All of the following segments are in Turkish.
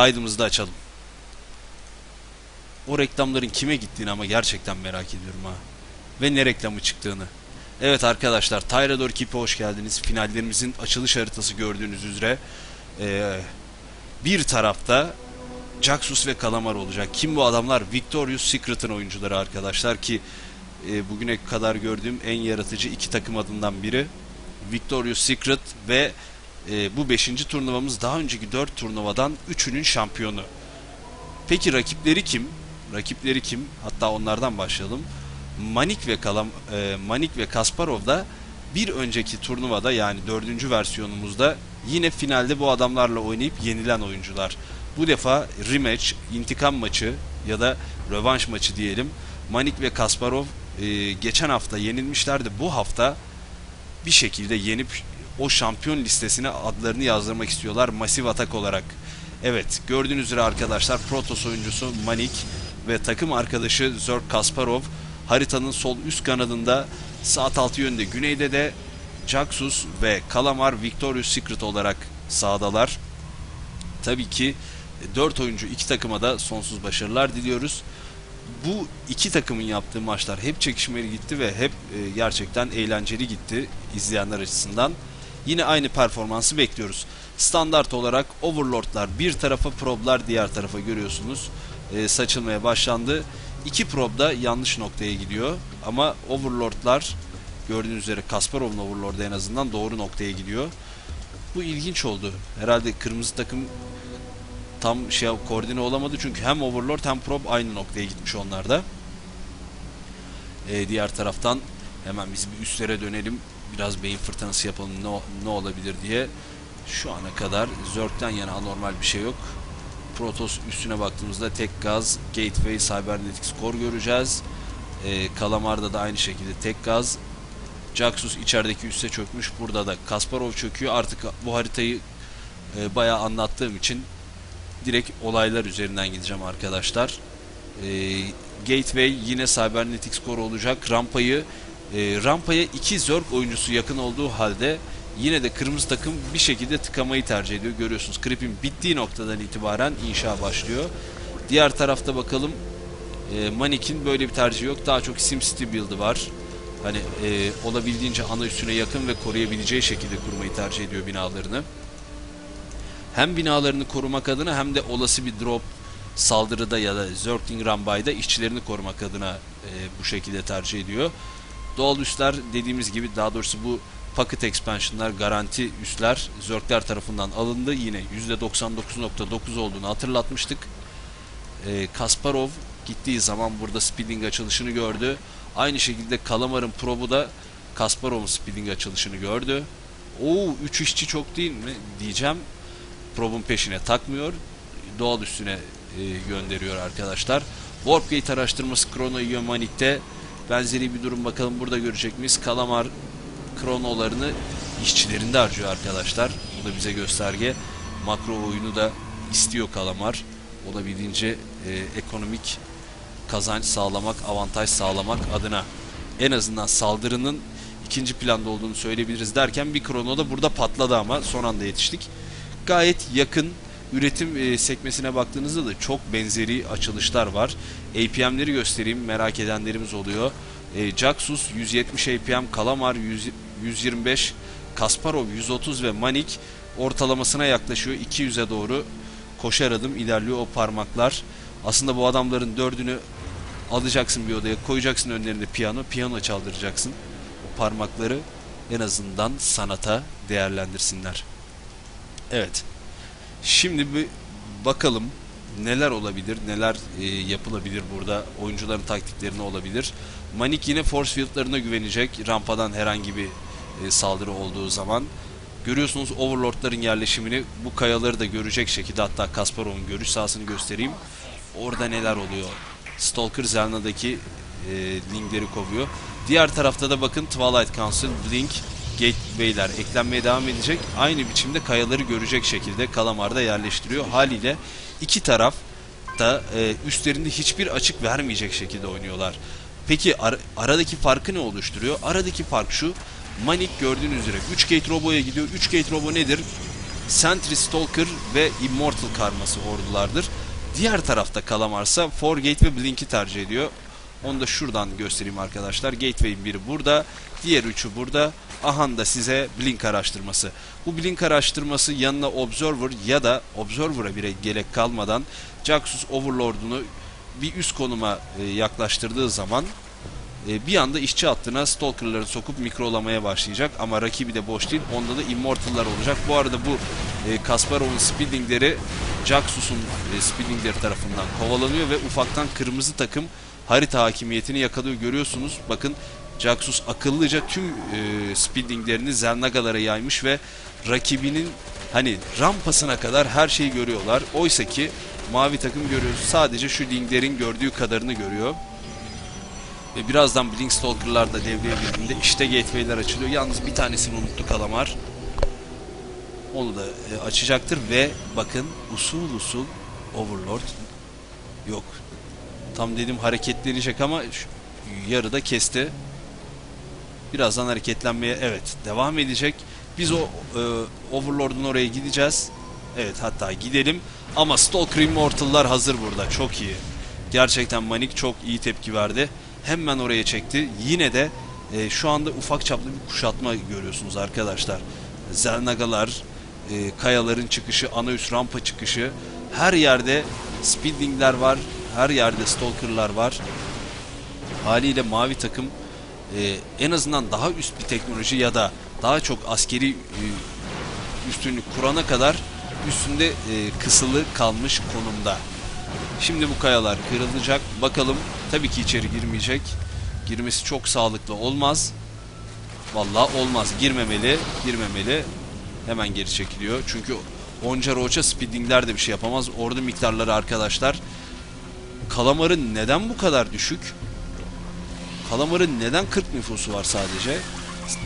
Kaydımızı da açalım. O reklamların kime gittiğini ama gerçekten merak ediyorum ha. Ve ne reklamı çıktığını. Evet arkadaşlar Tyrador Keep'e hoş geldiniz. Finallerimizin açılış haritası gördüğünüz üzere. Ee, bir tarafta Jaxus ve Kalamar olacak. Kim bu adamlar? Victorious Secret'ın oyuncuları arkadaşlar ki e, bugüne kadar gördüğüm en yaratıcı iki takım adından biri. Victorious Secret ve e, bu 5. turnuvamız daha önceki 4 turnuvadan 3'ünün şampiyonu. Peki rakipleri kim? Rakipleri kim? Hatta onlardan başlayalım. Manik ve Kalam e, Manik ve Kasparov da bir önceki turnuvada yani dördüncü versiyonumuzda yine finalde bu adamlarla oynayıp yenilen oyuncular. Bu defa rematch, intikam maçı ya da rövanş maçı diyelim. Manik ve Kasparov e, geçen hafta yenilmişlerdi. Bu hafta bir şekilde yenip o şampiyon listesine adlarını yazdırmak istiyorlar masif atak olarak. Evet gördüğünüz üzere arkadaşlar Protoss oyuncusu Manik ve takım arkadaşı Zerg Kasparov haritanın sol üst kanadında saat altı yönde güneyde de Jaxus ve Kalamar Victorious Secret olarak sağdalar. Tabii ki 4 oyuncu iki takıma da sonsuz başarılar diliyoruz. Bu iki takımın yaptığı maçlar hep çekişmeli gitti ve hep e, gerçekten eğlenceli gitti izleyenler açısından. Yine aynı performansı bekliyoruz. Standart olarak Overlord'lar bir tarafa, Prob'lar diğer tarafa görüyorsunuz. E, saçılmaya başlandı. İki Prob da yanlış noktaya gidiyor. Ama Overlord'lar gördüğünüz üzere Kasparov'un Overlord'u en azından doğru noktaya gidiyor. Bu ilginç oldu. Herhalde kırmızı takım tam şey koordine olamadı çünkü hem Overlord hem Prob aynı noktaya gitmiş onlarda. Ee, diğer taraftan hemen biz bir üstlere dönelim. Biraz beyin fırtınası yapalım ne, ne olabilir diye. Şu ana kadar Zerg'den yana anormal bir şey yok. Protoss üstüne baktığımızda tek gaz, Gateway, Cybernetics Core göreceğiz. Ee, Kalamar'da da aynı şekilde tek gaz. Jaxus içerideki üste çökmüş. Burada da Kasparov çöküyor. Artık bu haritayı e, bayağı anlattığım için direkt olaylar üzerinden gideceğim arkadaşlar. E, Gateway yine Cybernetics Core olacak. Rampayı e, rampaya iki Zerg oyuncusu yakın olduğu halde yine de kırmızı takım bir şekilde tıkamayı tercih ediyor. Görüyorsunuz Creep'in bittiği noktadan itibaren inşa başlıyor. Diğer tarafta bakalım e, Manik'in böyle bir tercihi yok. Daha çok SimCity build'ı var. Hani e, olabildiğince ana üstüne yakın ve koruyabileceği şekilde kurmayı tercih ediyor binalarını. Hem binalarını korumak adına hem de olası bir drop saldırıda ya da Zergling Rambay'da işçilerini korumak adına e, bu şekilde tercih ediyor. Doğal üsler dediğimiz gibi daha doğrusu bu Pocket Expansion'lar garanti üsler Zergler tarafından alındı. Yine %99.9 olduğunu hatırlatmıştık. E, Kasparov gittiği zaman burada speeding açılışını gördü. Aynı şekilde Kalamar'ın probu da Kasparov'un speeding açılışını gördü. Oo 3 işçi çok değil mi diyeceğim. Prob'un peşine takmıyor. Doğal üstüne e, gönderiyor arkadaşlar. Warpgate araştırması Chrono Iomanik'te benzeri bir durum bakalım burada görecek miyiz? Kalamar kronolarını işçilerinde harcıyor arkadaşlar. Bu da bize gösterge. Makro oyunu da istiyor Kalamar. Olabildiğince e, ekonomik kazanç sağlamak, avantaj sağlamak adına en azından saldırının ikinci planda olduğunu söyleyebiliriz derken bir krono da burada patladı ama son anda yetiştik. Gayet yakın üretim e, sekmesine baktığınızda da çok benzeri açılışlar var. APM'leri göstereyim merak edenlerimiz oluyor. E, Jaxus 170 APM, Kalamar 100, 125, Kasparov 130 ve Manik ortalamasına yaklaşıyor. 200'e doğru koşar adım ilerliyor o parmaklar. Aslında bu adamların dördünü alacaksın bir odaya koyacaksın önlerinde piyano piyano çaldıracaksın o parmakları en azından sanata değerlendirsinler evet şimdi bir bakalım neler olabilir neler e, yapılabilir burada oyuncuların taktikleri ne olabilir? Manik yine force fieldlarına güvenecek rampadan herhangi bir e, saldırı olduğu zaman. Görüyorsunuz overlordların yerleşimini bu kayaları da görecek şekilde hatta Kasparov'un görüş sahasını göstereyim. Orada neler oluyor? Stalker Zelna'daki e, linkleri kovuyor. Diğer tarafta da bakın Twilight Council, Blink, Gateway'ler eklenmeye devam edecek. Aynı biçimde kayaları görecek şekilde Kalamar'da yerleştiriyor. Haliyle iki taraf da e, üstlerinde hiçbir açık vermeyecek şekilde oynuyorlar. Peki ar aradaki farkı ne oluşturuyor? Aradaki fark şu. Manik gördüğünüz üzere 3 gate roboya gidiyor. 3 gate robo nedir? Sentry Stalker ve Immortal karması ordulardır. Diğer tarafta Kalamarsa Forgate ve Blink'i tercih ediyor. Onu da şuradan göstereyim arkadaşlar. Gateway'in biri burada. Diğer üçü burada. Ahan da size Blink araştırması. Bu Blink araştırması yanına Observer ya da Observer'a bile gerek kalmadan Jaxus Overlord'unu bir üst konuma e, yaklaştırdığı zaman e, bir anda işçi hattına Stalker'ları sokup mikrolamaya başlayacak. Ama rakibi de boş değil. Onda da Immortal'lar olacak. Bu arada bu e, Kasparov'un speedingleri Jaxus'un e, speedingleri tarafından kovalanıyor ve ufaktan kırmızı takım harita hakimiyetini yakalıyor. Görüyorsunuz bakın Jaxus akıllıca tüm e, speedinglerini Zernagalara yaymış ve rakibinin hani rampasına kadar her şeyi görüyorlar. Oysa ki mavi takım görüyoruz. Sadece şu dinglerin gördüğü kadarını görüyor. Ve birazdan Blink Stalker'lar da devreye girdiğinde işte gateway'ler açılıyor. Yalnız bir tanesini unuttu Kalamar. Onu da e, açacaktır ve bakın usul usul Overlord yok. Tam dedim hareketlenecek ama yarıda kesti. Birazdan hareketlenmeye evet devam edecek. Biz o e, Overlord'un oraya gideceğiz. Evet hatta gidelim. Ama Stalker Immortal'lar hazır burada. Çok iyi. Gerçekten Manik çok iyi tepki verdi. Hemen oraya çekti. Yine de e, şu anda ufak çaplı bir kuşatma görüyorsunuz arkadaşlar. Zernagalar, e, kayaların çıkışı, ana üst rampa çıkışı. Her yerde speedingler var. Her yerde stalkerlar var. Haliyle mavi takım e, en azından daha üst bir teknoloji ya da daha çok askeri e, üstünlük kurana kadar üstünde e, kısılı kalmış konumda. Şimdi bu kayalar kırılacak. Bakalım tabii ki içeri girmeyecek. Girmesi çok sağlıklı olmaz. Vallahi olmaz. Girmemeli. Girmemeli. Hemen geri çekiliyor. Çünkü onca roça speedingler de bir şey yapamaz. Orada miktarları arkadaşlar. Kalamarın neden bu kadar düşük? Kalamarın neden 40 nüfusu var sadece?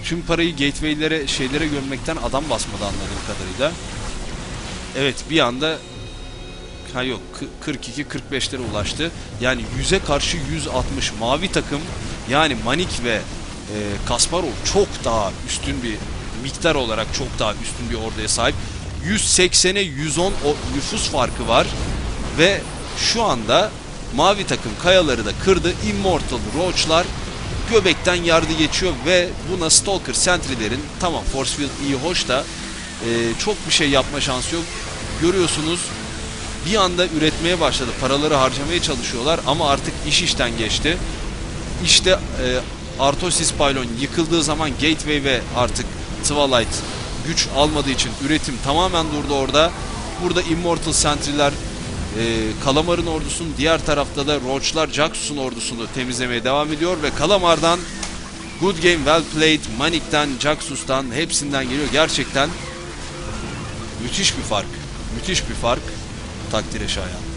Tüm parayı gateway'lere şeylere gömmekten adam basmadı anladığım kadarıyla. Evet bir anda ha yok 42 45'lere ulaştı. Yani 100'e karşı 160 mavi takım yani Manik ve e, Kasparov çok daha üstün bir miktar olarak çok daha üstün bir orduya sahip. 180'e 110 o nüfus farkı var ve şu anda mavi takım kayaları da kırdı. Immortal Roach'lar göbekten yardı geçiyor ve buna Stalker Sentry'lerin tamam Force Field iyi hoş da e, çok bir şey yapma şansı yok. Görüyorsunuz bir anda üretmeye başladı. Paraları harcamaya çalışıyorlar ama artık iş işten geçti. İşte e, Artosis Pylon yıkıldığı zaman Gateway ve artık Twilight güç almadığı için üretim tamamen durdu orada. Burada Immortal Sentry'ler e, Kalamar'ın ordusunun diğer tarafta da Roach'lar Jaxus'un ordusunu temizlemeye devam ediyor ve Kalamar'dan Good game, well played, Manik'ten, Jaxus'tan hepsinden geliyor. Gerçekten müthiş bir fark. Müthiş bir fark. Takdire şayan.